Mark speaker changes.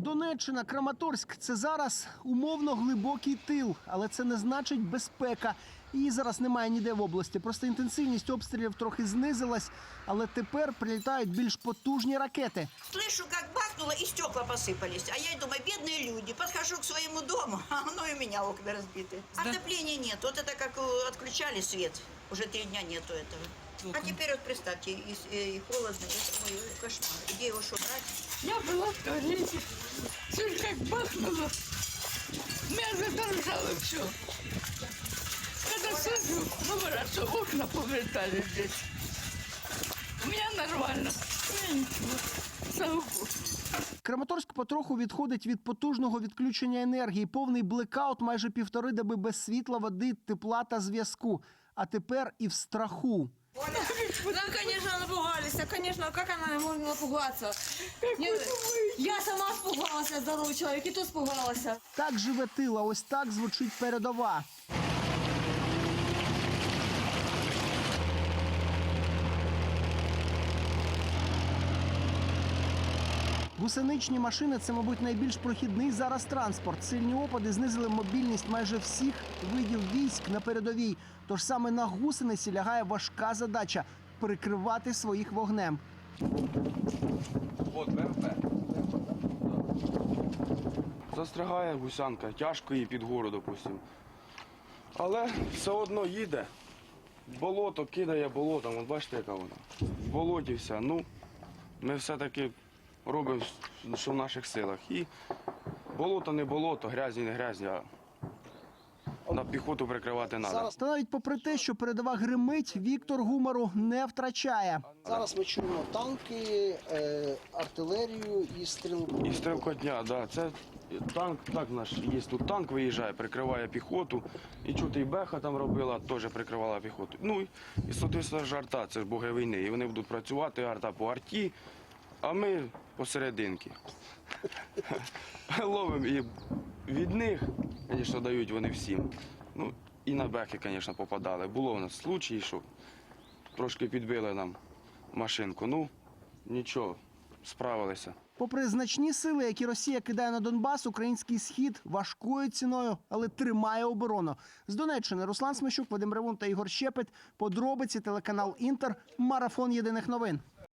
Speaker 1: Донеччина, Краматорськ це зараз умовно глибокий тил, але це не значить безпека. Її зараз немає ніде в області. Просто інтенсивність обстрілів трохи знизилась, але тепер прилітають більш потужні ракети.
Speaker 2: Слышу, как бахнуло, и стекла посыпались. А я думаю, бедные люди. Подхожу к своему дому, а оно и у меня окна разбиты. Отопления нет. Вот это как э, отключали свет. Уже три дня нету этого. А теперь вот представьте, и, с- и холодно, это мой кошмар. Где его что брать?
Speaker 3: Я была в туалете. Слышь, как бахнуло. Меня задрожало все. Когда слышу, говорят, что окна повертали здесь. У меня нормально. У меня ничего. Слава Богу.
Speaker 1: Краматорськ потроху відходить від потужного відключення енергії. Повний блекаут майже півтори доби без світла, води, тепла та зв'язку. А тепер і в страху.
Speaker 4: Да, конечно, напугались. А, Конечно, как она может напугаться? Я сама спугалася, здоровий чоловік, і и тут испугалась.
Speaker 1: Так живе тила, ось так звучить передова. Гусеничні машини це, мабуть, найбільш прохідний зараз транспорт. Сильні опади знизили мобільність майже всіх видів військ на передовій. Тож саме на гусениці лягає важка задача прикривати своїх вогнем.
Speaker 5: От ВРП. Застрягає гусянка, тяжко їй під гору, допустимо. Але все одно їде. Болото кидає болотом, от бачите, яка вона. В болоті вся. Ну, ми все-таки робимо, що в наших силах. І болото не болото, грязні не грязні, а на піхоту прикривати треба.
Speaker 1: Та навіть попри те, що передова гримить, Віктор гумору не втрачає.
Speaker 6: Зараз ми чуємо танки, е, артилерію і стрілку.
Speaker 5: І стрілкотня, да. Це танк, так наш є тут танк виїжджає, прикриває піхоту. І чути, і Беха там робила, теж прикривала піхоту. Ну і соответственно ж арта, це ж боги війни. І вони будуть працювати арта по арті, а ми посерединки. Ловимо і від них, звісно, дають вони всім. Ну, і на бехи, звісно, попадали. Було у нас случаї, що трошки підбили нам машинку. Ну, нічого, справилися.
Speaker 1: Попри значні сили, які Росія кидає на Донбас, український схід важкою ціною, але тримає оборону. З Донеччини Руслан Смещук, Вадим Ревун та Ігор Щепет. Подробиці телеканал Інтер. Марафон єдиних новин.